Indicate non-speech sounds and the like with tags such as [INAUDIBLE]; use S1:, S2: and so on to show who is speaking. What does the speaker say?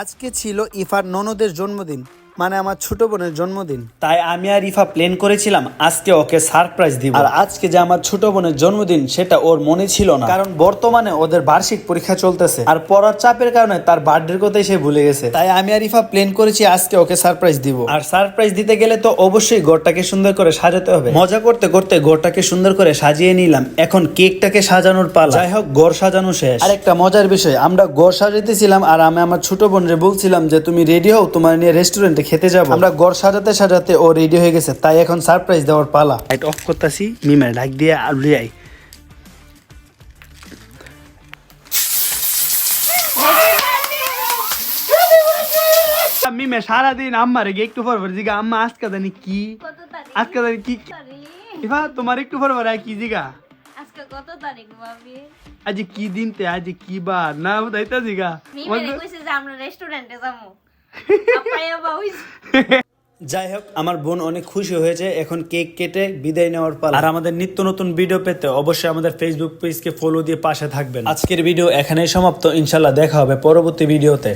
S1: আজকে ছিল ইফার ননদের জন্মদিন। মানে আমার ছোট বোনের জন্মদিন।
S2: তাই আমি আর ইফা প্ল্যান করেছিলাম আজকে ওকে সারপ্রাইজ দিব। আর আজকে যে আমার ছোট বোনের জন্মদিন সেটা ওর মনে ছিল না। কারণ বর্তমানে ওদের বার্ষিক পরীক্ষা চলতেছে। আর পড়ার চাপের কারণে তার বার্থডের কথাই সে ভুলে গেছে।
S1: তাই আমি আর ইফা প্ল্যান করেছি আজকে ওকে সারপ্রাইজ দিব।
S2: আর সারপ্রাইজ দিতে গেলে তো অবশ্যই ঘরটাকে সুন্দর করে সাজাতে হবে। মজা করতে করতে ঘরটাকে সুন্দর করে সাজিয়ে নিলাম। এখন কেকটাকে সাজানোর পালা। যাই হোক ঘর সাজানো শেষ।
S1: আর একটা মজার বিষয় আমরা ঘর সাজাতেছিলাম আর আমি আমার ছোট বোনরে বলছিলাম যে তুমি রেডি হও? তোমার নিয়ে রেস্টুরেন্টে খেতে যাব। আমরা ঘর সাজাতে সাজাতে ও রেডি হয়ে গেছে তাই এখন সারপ্রাইজ দেওয়ার পালা।
S2: লাইট অফ করতেছি মিমের ডাক দিয়ে আর লিয়াই মিমে সারাদিন আম্মারে গিয়ে একটু পর জিগা আম্মা আজকে জানি কি? আজকে জানি কি? ইফা তোমার একটু পর পর কি জিগা?
S3: আজকে কত তারিখ ভাবি?
S2: আজ কি দিনতে আজ কি বার? না বুঝাইতা জিগা
S3: মিমেরে কইছে যে আমরা রেস্টুরেন্টে যাব [LAUGHS]
S2: যাই হোক আমার বোন অনেক খুশি হয়েছে। এখন কেক কেটে বিদায় নেওয়ার পর আর আমাদের নিত্য নতুন ভিডিও পেতে অবশ্যই আমাদের ফেসবুক পেজকে ফলো দিয়ে পাশে থাকবেন। আজকের ভিডিও এখানেই সমাপ্ত। ইনশাল্লাহ দেখা হবে পরবর্তী ভিডিওতে।